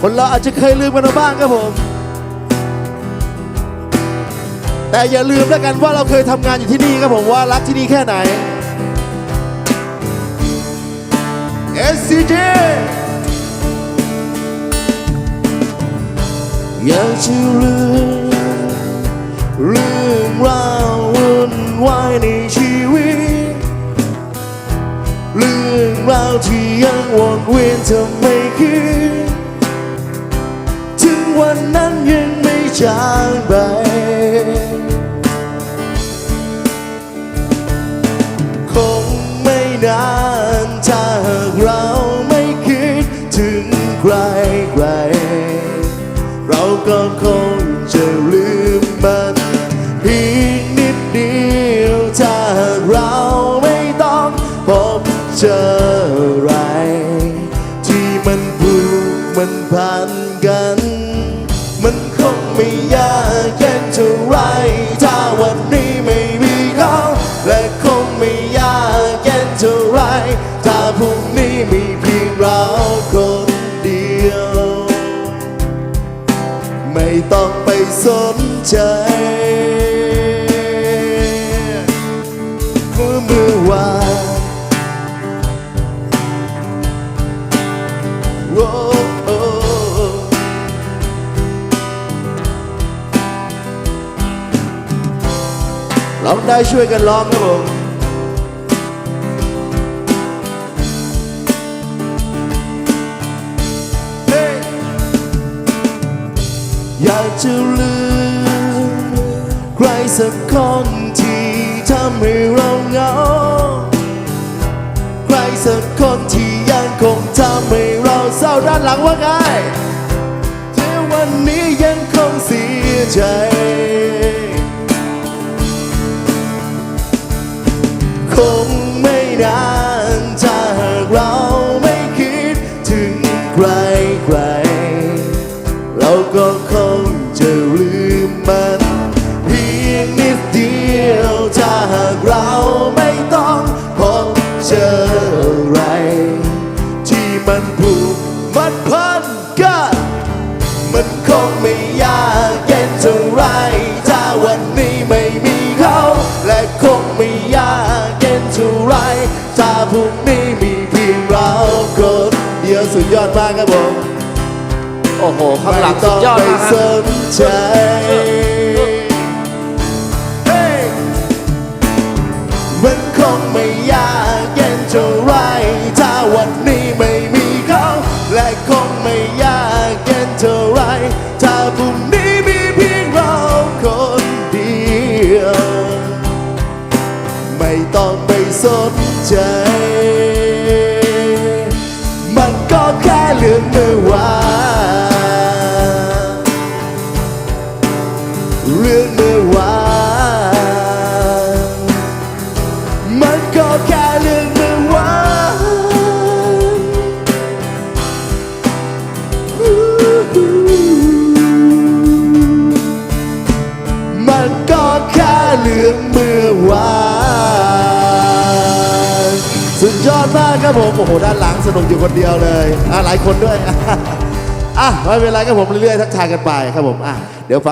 คนเราอาจจะเคยลืมกันมาบ้างครับผม แต่อย่าลืมแล้วกันว่าเราเคยทำงานอยู่ที่นี่ครับผมว่ารักที่นี่แค่ไหน SCG อยากจะลืมเรื่องราววุ่นวายในชีวิต เรื่องราวที่ยังวนเวียนทำไม่คิด วันนั้นยังไม่จางไป คงไม่นานถ้าหากเราไม่คิดถึงใครใครเราก็คงจะลืมมันเพียงนิดเดียวถ้าหากเราไม่ต้องพบเจอ ใจเมื่อเมื่อวานโอ้โอ้ร้องได้ช่วยกันร้องครับผมเฮ้ยอยากจะลืม สักคนที่ทำให้เราเหงา ใครสักคนที่ยังคงทำให้เราเศร้าด้านหลังว่าไงที่วันนี้ยังคงเสียใจ เราไม่ต้องพบเจออะไร ที่มันผูกมัดพันกันมันคงไม่ยากเย็นเท่าไรถ้าวันนี้ไม่มีเขา และคงไม่ยากเย็นเท่าไรถ้าพรุ่งนี้มีเพียงเราคนเดียวสุดยอดมากครับผมโอ้โหข้างหลังสุดยอดไม่มากต้องไปสนใจ ไม่ยากเย็นเท่าไรถ้าวันนี้ไม่มีเขาและคงไม่ยากเย็นเท่าไรถ้าพรุ่งนี้มีเพียงเราคนเดียว ไม่ต้องไปสนใจ มันก็แค่เรื่องเมื่อวาน ยอดมากครับผมโอ้โหด้านหลังสนุกอยู่คนเดียวเลยอะหลายคนด้วยอะไม่เป็นไรครับผมเรื่อยๆทักทายกันไปครับผมอะเดี๋ยวฟัง